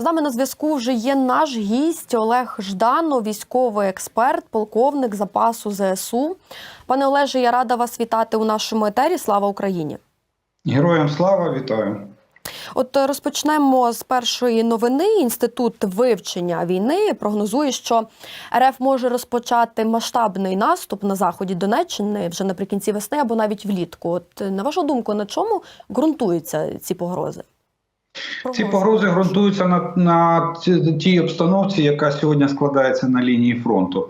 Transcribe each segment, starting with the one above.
З нами на зв'язку вже є наш гість Олег Жданов, військовий експерт, полковник запасу ЗСУ. Пане Олеже, я рада вас вітати у нашому етері. Слава Україні! Героям слава вітаю. От е, розпочнемо з першої новини. Інститут вивчення війни прогнозує, що РФ може розпочати масштабний наступ на заході Донеччини вже наприкінці весни або навіть влітку. От е, на вашу думку, на чому ґрунтуються ці погрози? Ці погрози ґрунтуються на, на тій обстановці, яка сьогодні складається на лінії фронту.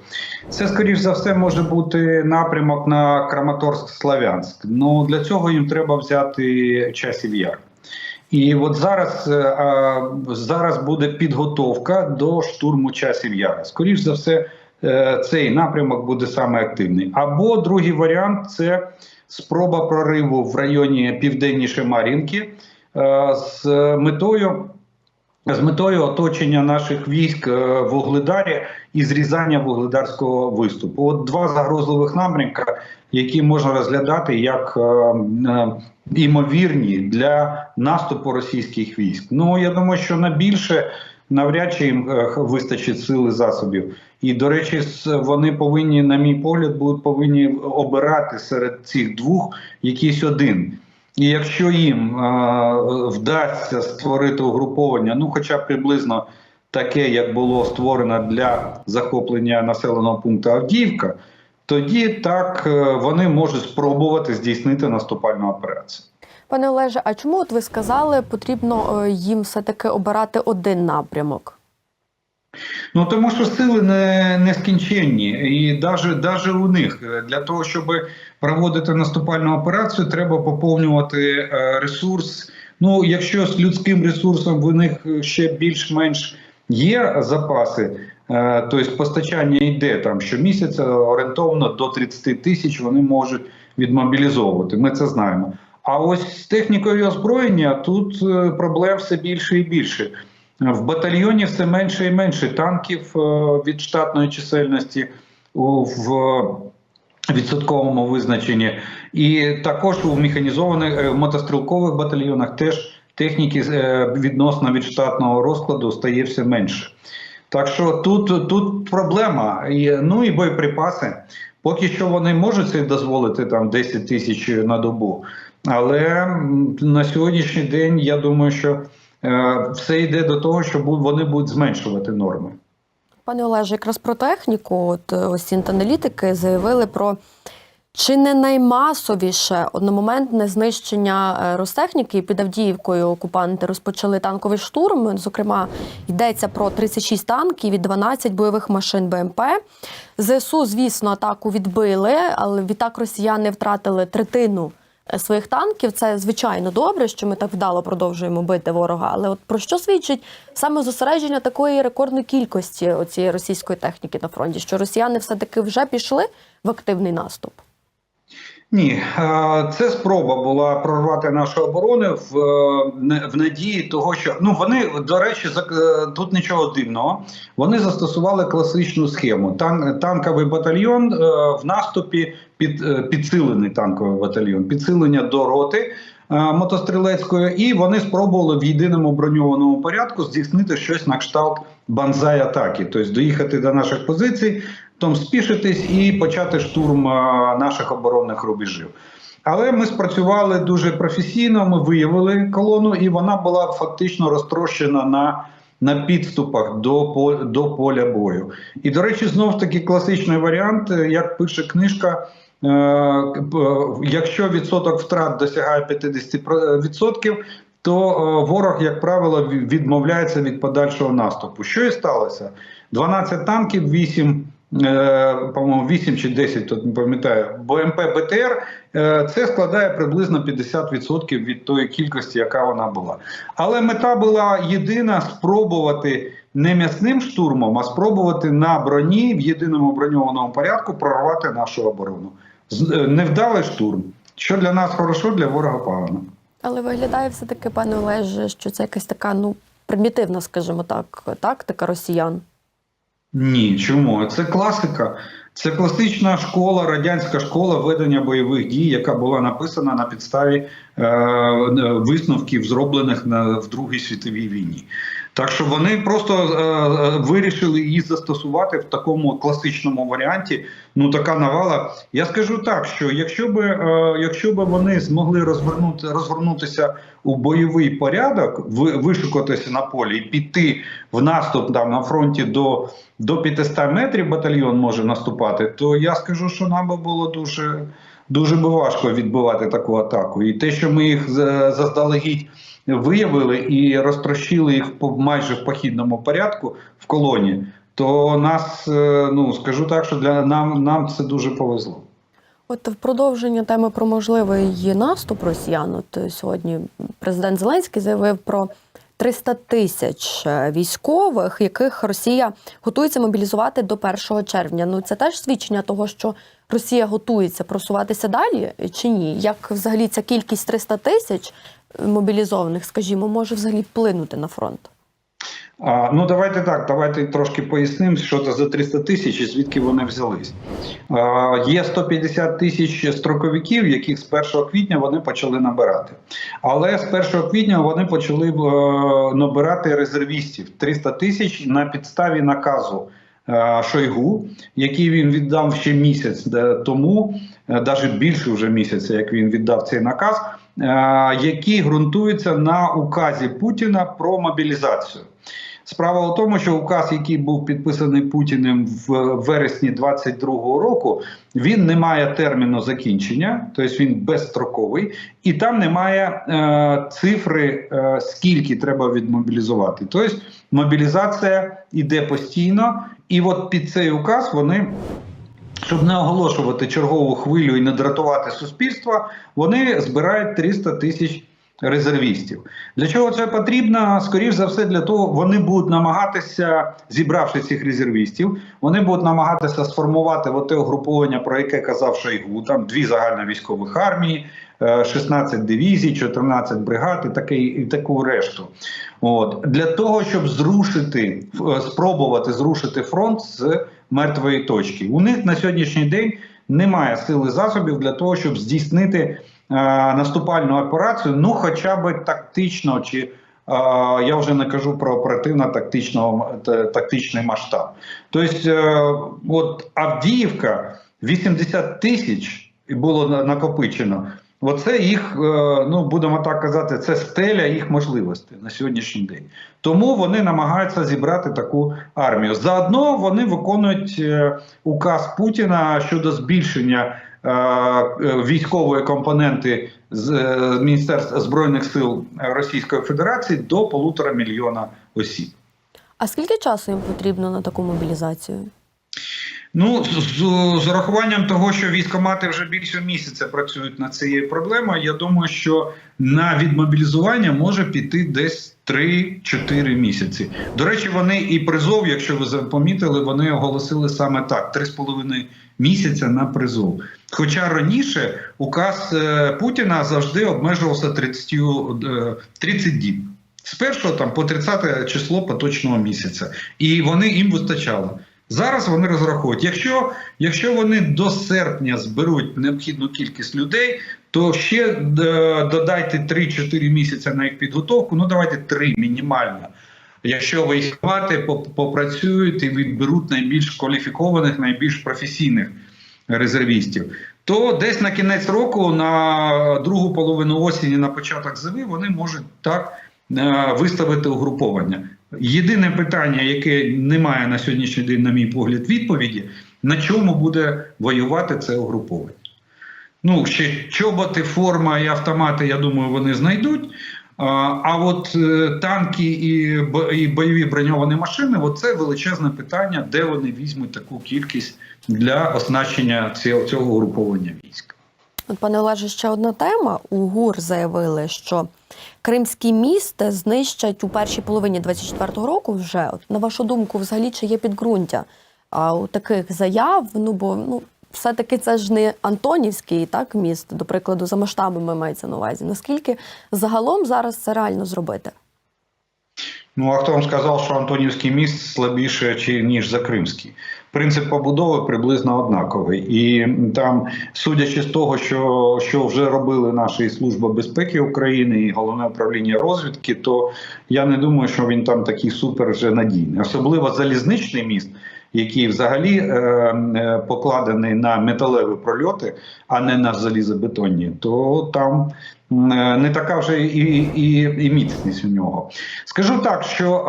Це, скоріш за все, може бути напрямок на Краматорськ-Славянськ. Ну для цього їм треба взяти часів яр. І от зараз, е, зараз буде підготовка до штурму часів яра. Скоріш за все, е, цей напрямок буде саме активний. Або другий варіант це спроба прориву в районі південніше Мар'їнки з метою. З метою оточення наших військ е, в Угледарі і зрізання вугледарського виступу. От два загрозливих напрямка, які можна розглядати як е, е, імовірні для наступу російських військ. Ну я думаю, що на більше навряд чи їм е, вистачить сил і засобів. І до речі, вони повинні, на мій погляд, будуть повинні обирати серед цих двох якийсь один. І якщо їм вдасться створити угруповання, ну хоча приблизно таке, як було створено для захоплення населеного пункту Авдіївка, тоді так е, вони можуть спробувати здійснити наступальну операцію. Пане Олеже, а чому от ви сказали, потрібно е, їм все-таки обирати один напрямок? Ну тому що сили не, нескінченні, і навіть, навіть у них для того, щоб проводити наступальну операцію, треба поповнювати е, ресурс. Ну, якщо з людським ресурсом в них ще більш-менш є запаси, е, тобто постачання йде там щомісяця орієнтовно до 30 тисяч вони можуть відмобілізовувати. Ми це знаємо. А ось з технікою озброєння тут е, проблем все більше і більше. В батальйоні все менше і менше танків е, від штатної чисельності в відсотковому визначенні, і також у механізованих е, мотострілкових батальйонах теж техніки е, відносно від штатного розкладу стає все менше. Так що тут, тут проблема. Ну і боєприпаси. Поки що вони можуть собі дозволити там 10 тисяч на добу. Але на сьогоднішній день я думаю, що все йде до того, що вони будуть зменшувати норми. Пане Олеже, якраз про техніку, от е, ось аналітики заявили про чи не наймасовіше одномоментне знищення е, Ростехніки під Авдіївкою окупанти розпочали танковий штурм. Зокрема, йдеться про 36 танків і 12 бойових машин БМП. ЗСУ, звісно, атаку відбили, але відтак росіяни втратили третину своїх танків. Це звичайно добре, що ми так вдало продовжуємо бити ворога. Але от про що свідчить саме зосередження такої рекордної кількості цієї російської техніки на фронті? Що росіяни все таки вже пішли в активний наступ? Ні, е, це спроба була прорвати нашу оборону в, е, в надії того, що ну вони до речі, е, тут нічого дивного. Вони застосували класичну схему. Тан, танковий батальйон в наступі під підсилений танковий батальйон, підсилення до роти. Мотострілецької, і вони спробували в єдиному броньованому порядку здійснити щось на кшталт банзай атаки, тобто доїхати до наших позицій, потім спішитись і почати штурм наших оборонних рубежів. Але ми спрацювали дуже професійно. Ми виявили колону, і вона була фактично розтрощена на, на підступах до, до поля бою. І, до речі, знов таки класичний варіант, як пише книжка. е, Якщо відсоток втрат досягає 50%, то е, ворог, як правило, відмовляється від подальшого наступу. Що і сталося? 12 танків, 8, е, по-моєму, 8 чи 10, тут не пам'ятаю, БМП БТР. е, Це складає приблизно 50% від тої кількості, яка вона була. Але мета була єдина спробувати не м'ясним штурмом, а спробувати на броні в єдиному броньованому порядку прорвати нашу оборону. Е, Невдалий штурм. Що для нас хорошо, для ворога погано. Але виглядає все таки, пане Олеже, що це якась така ну примітивна, скажімо так, тактика росіян. Ні, чому? Це класика. Це класична школа, радянська школа ведення бойових дій, яка була написана на підставі е, висновків, зроблених на в Другій світовій війні. Так що вони просто е, е, вирішили її застосувати в такому класичному варіанті. Ну така навала. Я скажу так, що якщо би е, якщо би вони змогли розвернути розгорнутися у бойовий порядок, ви, вишукатися на полі і піти в наступ там на фронті до, до 500 метрів батальйон може наступати, то я скажу, що нам би було дуже. Дуже би важко відбивати таку атаку. І те, що ми їх заздалегідь виявили і розтрощили їх майже в похідному порядку в колоні, то нас, е, ну скажу так, що для нам, нам це дуже повезло. От в продовження теми про можливий наступ росіян. От сьогодні президент Зеленський заявив про 300 тисяч е, військових, яких Росія готується мобілізувати до 1 червня. Ну це теж свідчення того, що Росія готується просуватися далі чи ні? Як взагалі ця кількість 300 тисяч е, мобілізованих, скажімо, може взагалі вплинути на фронт? Ну давайте так, давайте трошки пояснимо, що це за 300 тисяч і звідки вони взялись. Є 150 тисяч строковиків, яких з 1 квітня вони почали набирати. Але з 1 квітня вони почали е, набирати резервістів 300 тисяч на підставі наказу. е, Шойгу, який він віддав ще місяць е, тому, навіть більше вже місяця, як він віддав цей наказ, е, який ґрунтується на указі Путіна про мобілізацію. Справа у тому, що указ, який був підписаний Путіним в вересні 22-го року, він не має терміну закінчення, тобто він безстроковий, і там немає е, цифри, е, скільки треба відмобілізувати. Тобто мобілізація йде постійно, і от під цей указ вони. Щоб не оголошувати чергову хвилю і не дратувати суспільство, вони збирають 300 тисяч резервістів. Для чого це потрібно? Скоріше за все, для того вони будуть намагатися, зібравши цих резервістів, вони будуть намагатися сформувати те угруповання, про яке казав Шойгу, там дві загальновійськових армії. Е, 16 дивізій, 14 бригад і таке і таку решту. От для того, щоб зрушити, е, спробувати зрушити фронт з мертвої точки. У них на сьогоднішній день немає сили засобів для того, щоб здійснити е, наступальну операцію, ну хоча б тактично, чи е, я вже не кажу про оперативно-тактичний масштаб. Тобто, е, от Авдіївка 80 тисяч було накопичено. Оце їх, е, ну будемо так казати, це стеля їх можливостей на сьогоднішній день. Тому вони намагаються зібрати таку армію. Заодно вони виконують е, указ Путіна щодо збільшення е, військової компоненти з Міністерства збройних сил Російської Федерації до полутора мільйона осіб. А скільки часу їм потрібно на таку мобілізацію? Ну, з, з, урахуванням того, що військомати вже більше місяця працюють над цією проблемою, я думаю, що на відмобілізування може піти десь 3-4 місяці. До речі, вони і призов, якщо ви помітили, вони оголосили саме так: 3,5 місяця на призов. Хоча раніше указ е, Путіна завжди обмежувався 30, е, 30 діб. З першого там по 30 число поточного місяця, і вони їм вистачало. Зараз вони розраховують. Якщо, якщо вони до серпня зберуть необхідну кількість людей, то ще е, додайте 3-4 місяці на їх підготовку. Ну давайте 3 мінімально. Якщо військовати попрацюють і відберуть найбільш кваліфікованих, найбільш професійних резервістів, то десь на кінець року, на другу половину осені, на початок зими, вони можуть так е, виставити угруповання. Єдине питання, яке не має на сьогоднішній день, на мій погляд, відповіді: на чому буде воювати це угруповання? Ну, ще чоботи, форма і автомати, я думаю, вони знайдуть. А, от е, танки і, бойові броньовані машини це величезне питання, де вони візьмуть таку кількість для оснащення цього, угруповання військ. От, пане Олеже, ще одна тема. У ГУР заявили, що Кримський міст знищать у першій половині 24-го року вже. От, на вашу думку, взагалі, чи є підґрунтя а, у таких заяв? Ну, бо ну, все-таки це ж не Антонівський так, міст, до прикладу, за масштабами мається на увазі. Наскільки загалом зараз це реально зробити? Ну а хто вам сказав, що Антонівський міст слабіше ніж Закримський? Принцип побудови приблизно однаковий, і там, судячи з того, що, що вже робили наші служби безпеки України і головне управління розвідки, то я не думаю, що він там такий супер вже надійний, особливо залізничний міст. Який взагалі е, е, покладений на металеві прольоти, а не на залізобетонні, то там е, не така вже і, і, і міцність у нього. Скажу так, що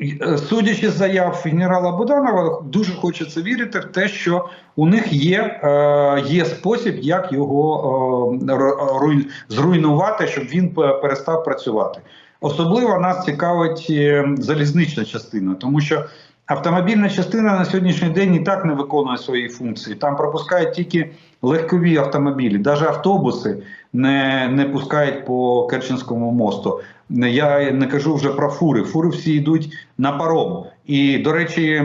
е, е, судячи з заяв генерала Буданова, дуже хочеться вірити в те, що у них є, е, є спосіб, як його е, руй- зруйнувати, щоб він перестав працювати. Особливо нас цікавить залізнична частина, тому що автомобільна частина на сьогоднішній день і так не виконує свої функції. Там пропускають тільки легкові автомобілі, навіть автобуси не, не пускають по Керченському мосту. Я не кажу вже про фури. Фури всі йдуть на паром. І, до речі,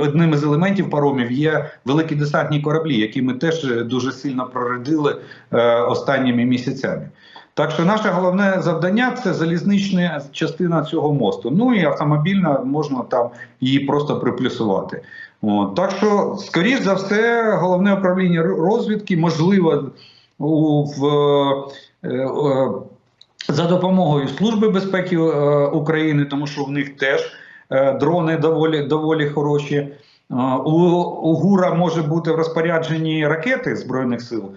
одним із елементів паромів є великі десантні кораблі, які ми теж дуже сильно проредили е, останніми місяцями. Так що наше головне завдання це залізнична частина цього мосту. Ну і автомобільна можна там її просто приплюсувати. От. Так що, скоріш за все, головне управління розвідки, можливо, у, в, е, е, за допомогою Служби безпеки е, України, тому що в них теж е, дрони доволі, доволі хороші. Е, У, у ГУРа може бути в розпорядженні ракети Збройних сил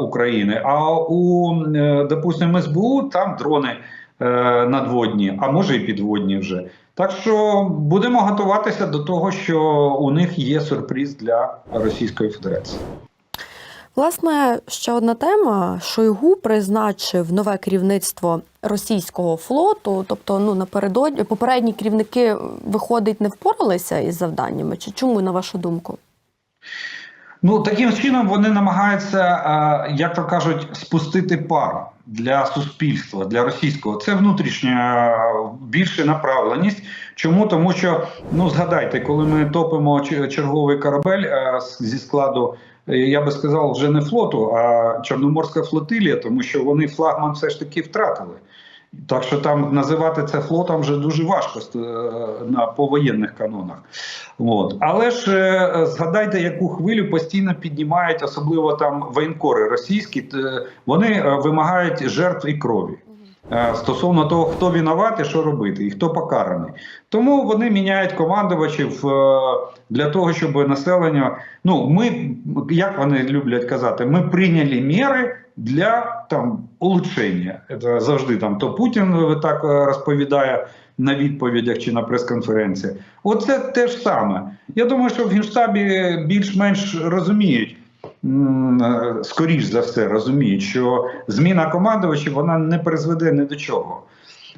України, а у, е, допустимо, СБУ там дрони е, надводні, а може і підводні вже. Так що будемо готуватися до того, що у них є сюрприз для Російської Федерації. Власне, ще одна тема: Шойгу призначив нове керівництво російського флоту. Тобто, ну напередодні попередні керівники виходить не впоралися із завданнями. Чи чому на вашу думку? Ну таким чином вони намагаються, е, як то кажуть, спустити пар для суспільства, для російського. Це внутрішня е, більше направленість. Чому? Тому що ну згадайте, коли ми топимо черговий корабель е, зі складу. Я би сказав, вже не флоту, а Чорноморська флотилія, тому що вони флагман все ж таки втратили. Так що там називати це флотом вже дуже важко е, на повоєнних канонах. От. Але ж е, згадайте, яку хвилю постійно піднімають, особливо там воєнкори російські, вони е, вимагають жертв і крові. Е, Стосовно того, хто винуватий, що робити, і хто покараний. Тому вони міняють командувачів е, для того, щоб населення. Ну, ми, як вони люблять казати, ми прийняли міри для там улучшення. Це завжди там то Путін так е, розповідає на відповідях чи на прес-конференціях. Оце те ж саме. Я думаю, що в Генштабі більш-менш розуміють. Е, Скоріш за все розуміють, що зміна командувачів вона не призведе ні до чого.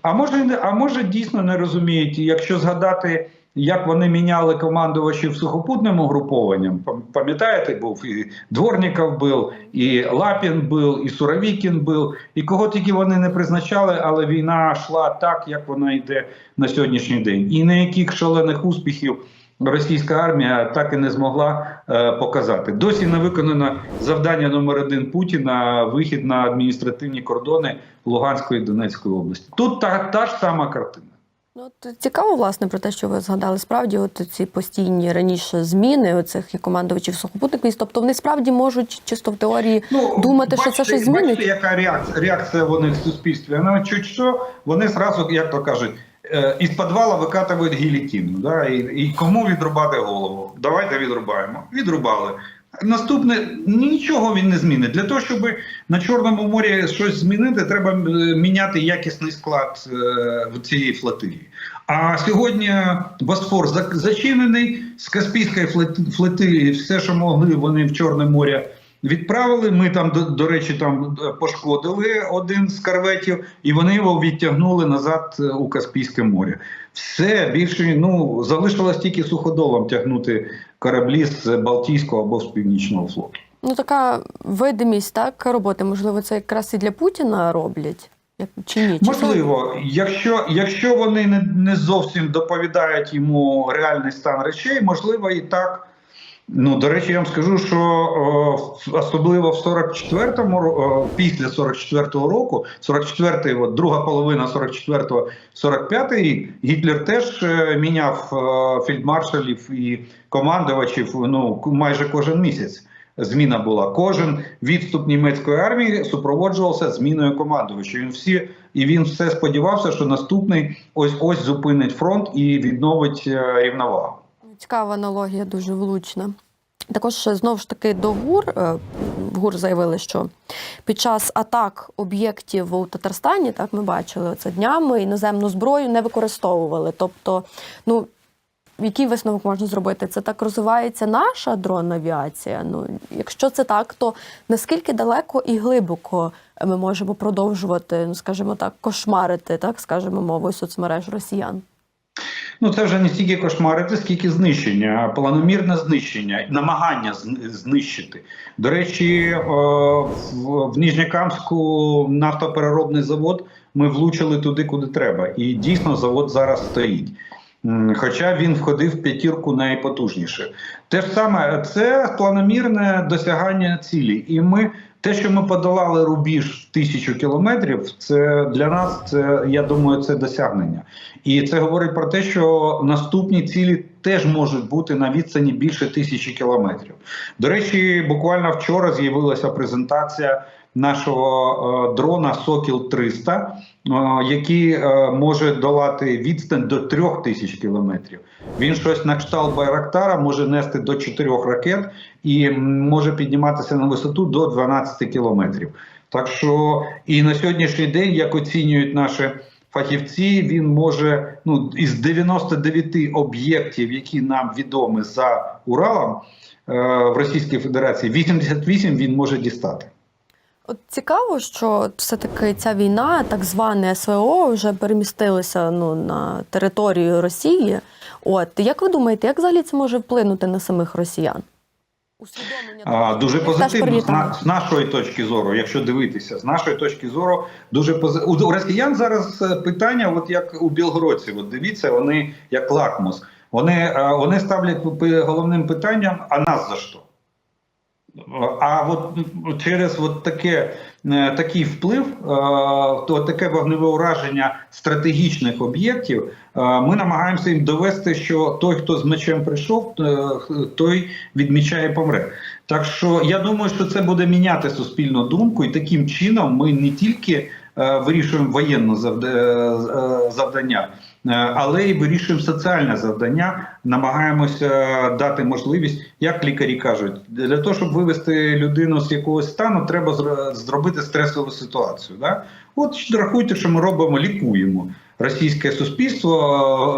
А може, а може дійсно не розуміють, якщо згадати, як вони міняли командувачів сухопутним угрупованням. Пам- Пам'ятаєте, був і Дворніков був, і Лапін був, і Суровікін був, і кого тільки вони не призначали, але війна йшла так, як вона йде на сьогоднішній день. І ніяких шалених успіхів російська армія так і не змогла е, показати. Досі не виконано завдання номер один Путіна вихід на адміністративні кордони Луганської і Донецької області. Тут та, та ж сама картина. Ну, от цікаво, власне, про те, що ви згадали справді, от ці постійні раніше зміни оцих і командувачів сухопутних військ. Тобто вони справді можуть чисто в теорії думати, що це щось змінить. Ну, Бачите, яка реакція, реакція вони в суспільстві? Вона чуть що, вони зразу, як то кажуть, із підвала викатують гілітіну. Да? І, і кому відрубати голову? Давайте відрубаємо. Відрубали. Наступне нічого він не змінить. Для того, щоб на Чорному морі щось змінити, треба е, міняти якісний склад е, цієї флотилії. А сьогодні Босфор зачинений з Каспійської флот- флотилії, все, що могли, вони в Чорне море відправили. Ми там, до, до речі, там е, пошкодили один з корветів, і вони його відтягнули назад е, у Каспійське море. Все більше ну залишилось тільки суходолом тягнути кораблі з Балтійського або з Північного флоту. Ну така видимість так роботи. Можливо, це якраз і для Путіна роблять, чи ні? Чи Можливо, якщо, якщо вони не, не зовсім доповідають йому реальний стан речей, можливо, і так. Ну, до речі, я вам скажу, що о, особливо в 44-му, ро- о, після 44-го року, 44-й, от, друга половина 44-го, 45-й рік, Гітлер теж е, міняв е, фельдмаршалів і командувачів ну, майже кожен місяць. Зміна була. Кожен відступ німецької армії супроводжувався зміною командувача. Він всі і він все сподівався, що наступний ось ось зупинить фронт і відновить е, рівновагу. Цікава аналогія, дуже влучна. Також знову ж таки до ГУР. е, ГУР заявили, що під час атак об'єктів у Татарстані, так ми бачили це днями, іноземну зброю не використовували. Тобто, ну який висновок можна зробити? Це так розвивається наша дронна авіація. Ну, якщо це так, то наскільки далеко і глибоко ми можемо продовжувати, ну скажімо так, кошмарити, так скажемо мовою соцмереж росіян? Ну, це вже не стільки кошмарити, скільки знищення, планомірне знищення, намагання знищити. До речі, в Ніжнякамську нафтопереробний завод ми влучили туди, куди треба. І дійсно завод зараз стоїть. Хоча він входив в п'ятірку найпотужніше. Те ж саме, це планомірне досягання цілі. І ми, те, що ми подолали рубіж в тисячу кілометрів, це для нас, це я думаю, це досягнення. І це говорить про те, що наступні цілі теж можуть бути на відстані більше тисячі кілометрів. До речі, буквально вчора з'явилася презентація нашого е, дрона Сокіл 300, е, який е, може долати відстань до трьох тисяч кілометрів. Він щось на кшталт Байрактара може нести до чотирьох ракет і може підніматися на висоту до 12 кілометрів. Так що і на сьогоднішній день, як оцінюють наші фахівці, він може ну із 99 об'єктів, які нам відомі за Уралом в Російській Федерації, 88 він може дістати. От цікаво, що все-таки ця війна, так зване СВО, вже перемістилася ну, на територію Росії. От як ви думаєте, як взагалі це може вплинути на самих росіян? Усвідомлення А, дуже позитивно з, на, з нашої точки зору, якщо дивитися, з нашої точки зору, дуже пози... у, росіян зараз е, питання, от як у білгородців. От дивіться, вони як лакмус. Вони, е, вони ставлять головним питанням: а нас за що? А от через от таке, е, такий вплив, е, то таке вогневе ураження стратегічних об'єктів, е, ми намагаємося їм довести, що той, хто з мечем прийшов, той відмічає помре. Так що я думаю, що це буде міняти суспільну думку, і таким чином ми не тільки вирішуємо воєнне завдання, але й вирішуємо соціальне завдання. Намагаємося дати можливість, як лікарі кажуть, для того, щоб вивести людину з якогось стану, треба зро- зробити стресову ситуацію. Да? От рахуйте, що ми робимо, лікуємо російське суспільство,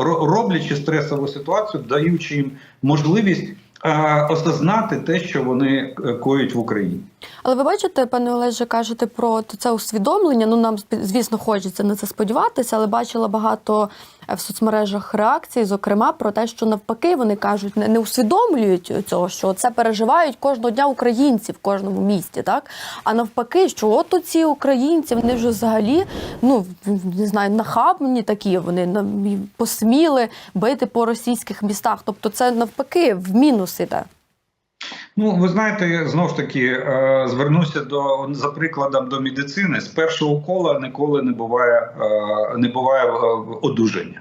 е, ро- роблячи стресову ситуацію, даючи їм можливість е, осознати те, що вони е, коють в Україні. Але ви бачите, пане Олеже, кажете про це усвідомлення. Ну нам звісно хочеться на це сподіватися, але бачила багато е, в соцмережах реакції, зокрема про те, що навпаки вони кажуть, не, усвідомлюють цього, що це переживають кожного дня українці в кожному місті, так а навпаки, що от ці українці вони вже взагалі ну не знаю, нахабні такі. Вони посміли бити по російських містах. Тобто, це навпаки в мінус іде. Ну, ви знаєте, знов ж таки е, звернуся до за прикладом до медицини. З першого кола ніколи не буває е, не буває е, одужання.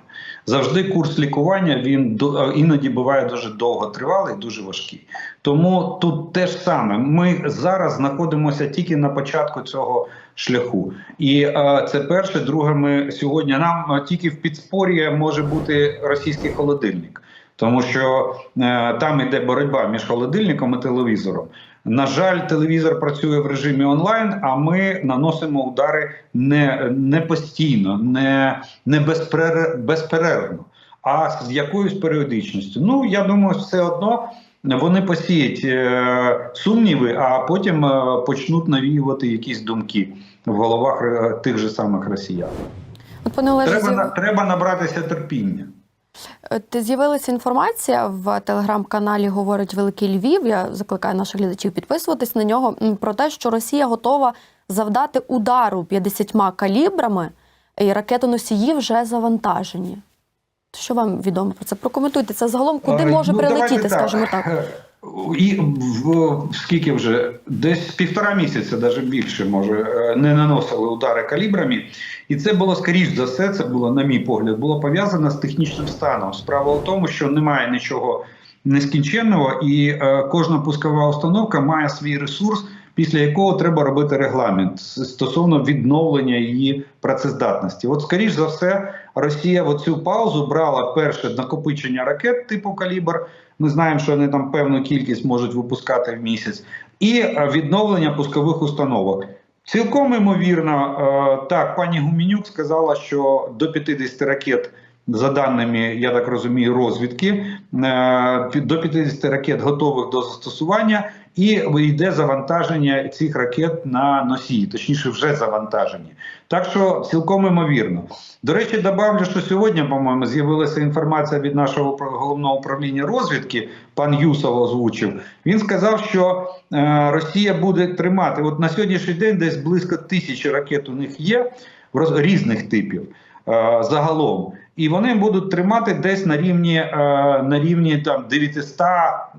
Завжди курс лікування він е, іноді буває дуже довготривалий, дуже важкий. Тому тут те ж саме. Ми зараз знаходимося тільки на початку цього шляху. І е, це перше. Друге, ми сьогодні нам е, тільки в підспор'ї може бути російський холодильник. Тому що е, там іде боротьба між холодильником і телевізором. На жаль, телевізор працює в режимі онлайн, а ми наносимо удари не, не постійно, не, не безперер- безперервно, а з якоюсь періодичністю. Ну я думаю, все одно вони посіять е, сумніви, а потім е, почнуть навіювати якісь думки в головах е, тих же самих росіян. От пане Олеже, Треба, треба набратися терпіння. От З'явилася інформація в телеграм-каналі Говорить Великий Львів. Я закликаю наших глядачів підписуватись на нього про те, що Росія готова завдати удару 50 калібрами, і ракетоносії вже завантажені. Що вам відомо про це? Прокоментуйте це загалом, куди Е, може ну, прилетіти, скажімо так. Е, І в скільки вже десь півтора місяця, навіть більше, може, е, не наносили удари калібрами. І це було скоріш за все, це було, на мій погляд, було пов'язано з технічним станом. Справа в тому, що немає нічого нескінченного, і е, кожна пускова установка має свій ресурс, після якого треба робити регламент стосовно відновлення її працездатності. От, скоріш за все, Росія в цю паузу брала перше накопичення ракет типу калібр. Ми знаємо, що вони там певну кількість можуть випускати в місяць, і е, відновлення пускових установок. Цілком імовірно, е, так, пані Гуменюк сказала, що до 50 ракет, за даними, я так розумію, розвідки, е, до 50 ракет готових до застосування, і йде завантаження цих ракет на носії, точніше, вже завантажені. Так що цілком імовірно. До речі, добавлю, що сьогодні, по-моєму, з'явилася інформація від нашого головного управління розвідки. Пан Юсов озвучив. Він сказав, що е, Росія буде тримати. От на сьогоднішній день десь близько тисячі ракет у них є різних типів е, загалом. І вони будуть тримати десь на рівні е, на рівні там 900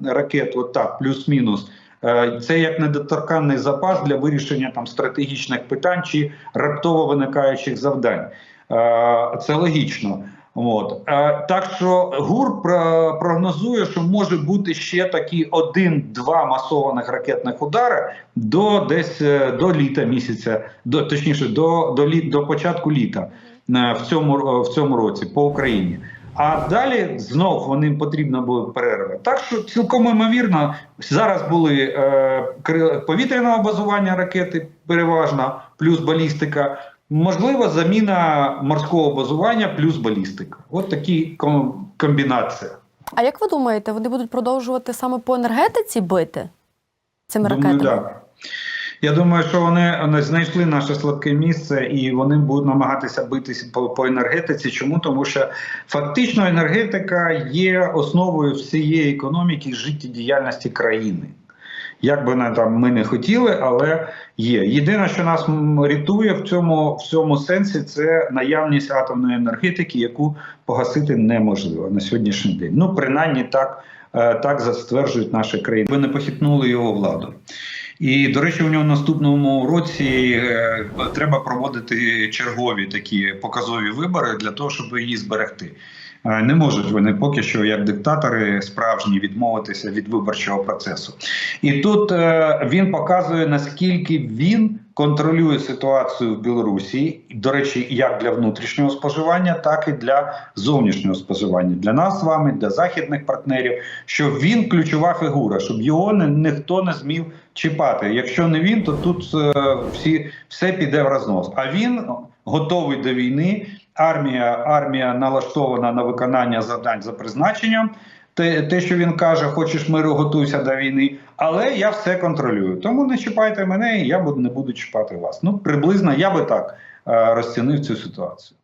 ракет, от так, плюс-мінус. Е, Це як недоторканний запас для вирішення там стратегічних питань чи раптово виникаючих завдань. Е, Це логічно. От. Е, Так що ГУР прогнозує, що може бути ще такі один-два масованих ракетних удари до десь до літа місяця, до точніше, до, до, літ, до початку літа в цьому, в цьому році по Україні. А далі знов вони потрібна буде перерва. Так що цілком ймовірно, зараз були е, повітряного базування ракети переважно, плюс балістика. Можливо, заміна морського базування плюс балістика. От такі ком- комбінація. А як ви думаєте, вони будуть продовжувати саме по енергетиці бити цими Думаю, ракетами? да. Я думаю, що вони, знайшли наше слабке місце і вони будуть намагатися битися по, по енергетиці. Чому? Тому що фактично енергетика є основою всієї економіки життєдіяльності країни. Як би не, там ми не хотіли, але є. Єдине, що нас рятує в цьому, в цьому сенсі, це наявність атомної енергетики, яку погасити неможливо на сьогоднішній день. Ну, принаймні так, е, так стверджують наші країни. Ви не похитнули його владу. І, до речі, у нього в наступному році е, треба проводити чергові такі показові вибори для того, щоб її зберегти. Е, Не можуть вони поки що, як диктатори справжні, відмовитися від виборчого процесу. І тут е, він показує, наскільки він контролює ситуацію в Білорусі, до речі, як для внутрішнього споживання, так і для зовнішнього споживання, для нас з вами, для західних партнерів, що він ключова фігура, щоб його не, ніхто не змів чіпати. Якщо не він, то тут е, всі все піде в рознос. А він готовий до війни. Армія, армія налаштована на виконання завдань за призначенням. Те, те, що він каже, хочеш миру, готуйся до війни, але я все контролюю. Тому не чіпайте мене, і я не буду чіпати вас. Ну, приблизно я би так е, розцінив цю ситуацію.